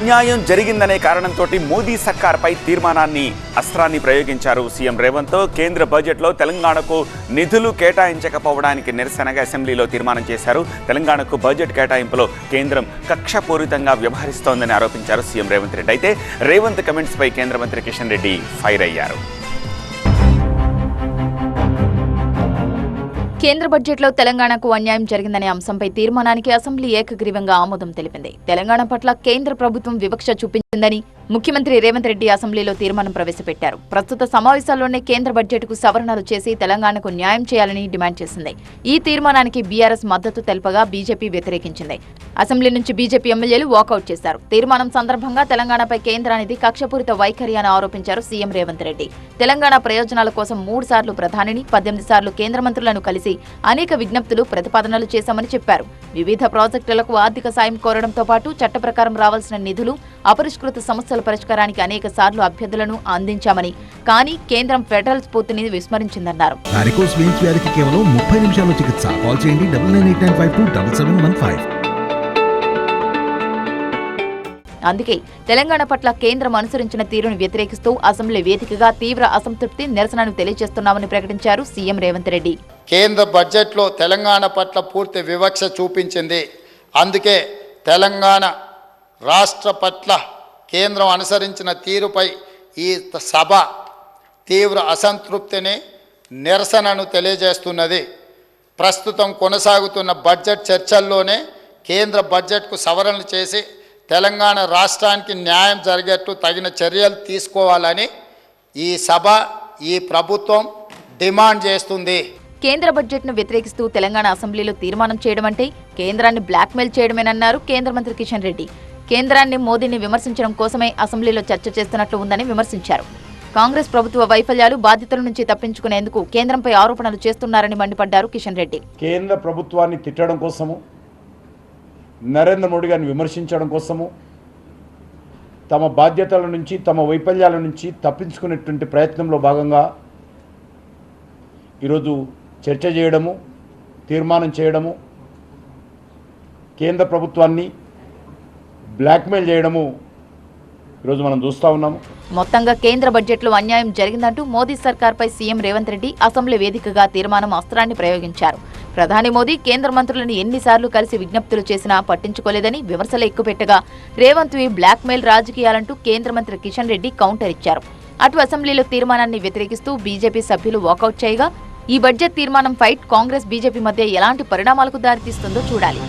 అన్యాయం జరిగిందనే కారణంతో మోదీ సర్కార్పై తీర్మానాన్ని అస్త్రాన్ని ప్రయోగించారు సీఎం రేవంత్. కేంద్ర బడ్జెట్లో తెలంగాణకు నిధులు కేటాయించకపోవడానికి నిరసనగా అసెంబ్లీలో తీర్మానం చేశారు. తెలంగాణకు బడ్జెట్ కేటాయింపులో కేంద్రం కక్షపూరితంగా వ్యవహరిస్తోందని ఆరోపించారు సీఎం రేవంత్ రెడ్డి. అయితే రేవంత్ కమెంట్స్పై కేంద్ర మంత్రి కిషన్ రెడ్డి ఫైర్ అయ్యారు. కేంద్ర బడ్జెట్లో తెలంగాణకు అన్యాయం జరిగిందనే అంశంపై తీర్మానానికి అసెంబ్లీ ఏకగ్రీవంగా ఆమోదం తెలిపింది. తెలంగాణ పట్ల కేంద్ర ప్రభుత్వం వివక్ష చూపించిందని ముఖ్యమంత్రి రేవంత్ రెడ్డి అసెంబ్లీలో తీర్మానం ప్రవేశపెట్టారు. ప్రస్తుత సమావేశాల్లోనే కేంద్ర బడ్జెట్కు సవరణలు చేసి తెలంగాణకు న్యాయం చేయాలని డిమాండ్ చేసింది. ఈ తీర్మానానికి బీఆర్ఎస్ మద్దతు తెలపగా బీజేపీ వ్యతిరేకించింది. అసెంబ్లీ నుంచి బీజేపీ ఎమ్మెల్యేలు వాకౌట్ చేశారు. తీర్మానం సందర్భంగా తెలంగాణపై కేంద్రానికి కక్షపూరిత వైఖరి అని ఆరోపించారు సీఎం రేవంత్ రెడ్డి. తెలంగాణ ప్రయోజనాల కోసం మూడు సార్లు ప్రధానిని పద్దెనిమిది సార్లు కేంద్ర మంత్రులను కలిసి అనేక విజ్ఞప్తులు ప్రతిపాదనలు చేశామని చెప్పారు. వివిధ ప్రాజెక్టులకు ఆర్థిక సాయం కోరడంతో పాటు చట్ట ప్రకారం రావాల్సిన నిధులు అపరిష్కృత సమస్యల పరిష్కారానికి అనేక సార్లు అభ్యర్థులను అందించామని కానీ కేంద్రం ఫెడరల్ స్ఫూర్తిని విస్మరించిందన్నారు. కేవలం ముప్పై నిమిషాల్లో చికిత్స. కాల్ చేయండి అందుకే తెలంగాణ పట్ల కేంద్రం అనుసరించిన తీరును వ్యతిరేకిస్తూ అసెంబ్లీ వేదికగా తీవ్ర అసంతృప్తి నిరసనను తెలియజేస్తున్నామని ప్రకటించారు సీఎం రేవంత్ రెడ్డి. కేంద్ర బడ్జెట్లో తెలంగాణ పట్ల పూర్తి వివక్ష చూపించింది. అందుకే తెలంగాణ రాష్ట్ర పట్ల కేంద్రం అనుసరించిన తీరుపై ఈ సభ తీవ్ర అసంతృప్తిని నిరసనను తెలియజేస్తున్నది. ప్రస్తుతం కొనసాగుతున్న బడ్జెట్ చర్చల్లోనే కేంద్ర బడ్జెట్కు సవరణలు చేసి తెలంగాణ రాష్ట్రానికి న్యాయం జరిగేట్టు తగిన చర్యలు తీసుకోవాలని ఈ సభ ఈ ప్రభుత్వం డిమాండ్ చేస్తుంది. కేంద్ర బడ్జెట్ను వ్యతిరేకిస్తూ తెలంగాణ అసెంబ్లీలో తీర్మానం చేయడం అంటే కేంద్రాన్ని బ్లాక్మెయిల్ చేయడమేనన్నారు కేంద్ర మంత్రి కిషన్ రెడ్డి. కేంద్రాన్ని మోదీని విమర్శించడం కోసమే అసెంబ్లీలో చర్చ చేస్తున్నట్లు ఉందని విమర్శించారు. కాంగ్రెస్ ప్రభుత్వ వైఫల్యాలు బాధ్యతల నుంచి తప్పించుకునేందుకు కేంద్రంపై ఆరోపణలు చేస్తున్నారని మండిపడ్డారు కిషన్ రెడ్డి. కేంద్ర ప్రభుత్వాన్ని తిట్టడం కోసము నరేంద్ర మోడీ గారిని విమర్శించడం కోసము తమ బాధ్యతల నుంచి తమ వైఫల్యాల నుంచి తప్పించుకునేటువంటి ప్రయత్నంలో భాగంగా ఈరోజు చర్చ చేయడము తీర్మానం చేయడము కేంద్ర ప్రభుత్వాన్ని బ్లాక్మెయిల్ చేయడము ఈరోజు మనం చూస్తూ ఉన్నాము. మొత్తంగా కేంద్ర బడ్జెట్లో అన్యాయం జరిగిందంటూ మోదీ సర్కార్పై సీఎం రేవంత్ రెడ్డి అసెంబ్లీ వేదికగా తీర్మానం అస్త్రాన్ని ప్రయోగించారు. ప్రధాని మోదీ కేంద్ర మంత్రులను ఎన్నిసార్లు కలిసి విజ్ఞప్తులు చేసినా పట్టించుకోలేదని విమర్శలు ఎక్కుపెట్టగా రేవంత్ వి బ్లాక్మెయిల్ రాజకీయాలంటూ కేంద్ర మంత్రి కిషన్ రెడ్డి కౌంటర్ ఇచ్చారు. అటు అసెంబ్లీలో తీర్మానాన్ని వ్యతిరేకిస్తూ బీజేపీ సభ్యులు వాకౌట్ చేయగా ఈ బడ్జెట్ తీర్మానం ఫైట్ కాంగ్రెస్ బీజేపీ మధ్య ఎలాంటి పరిణామాలకు దారితీస్తుందో చూడాలి.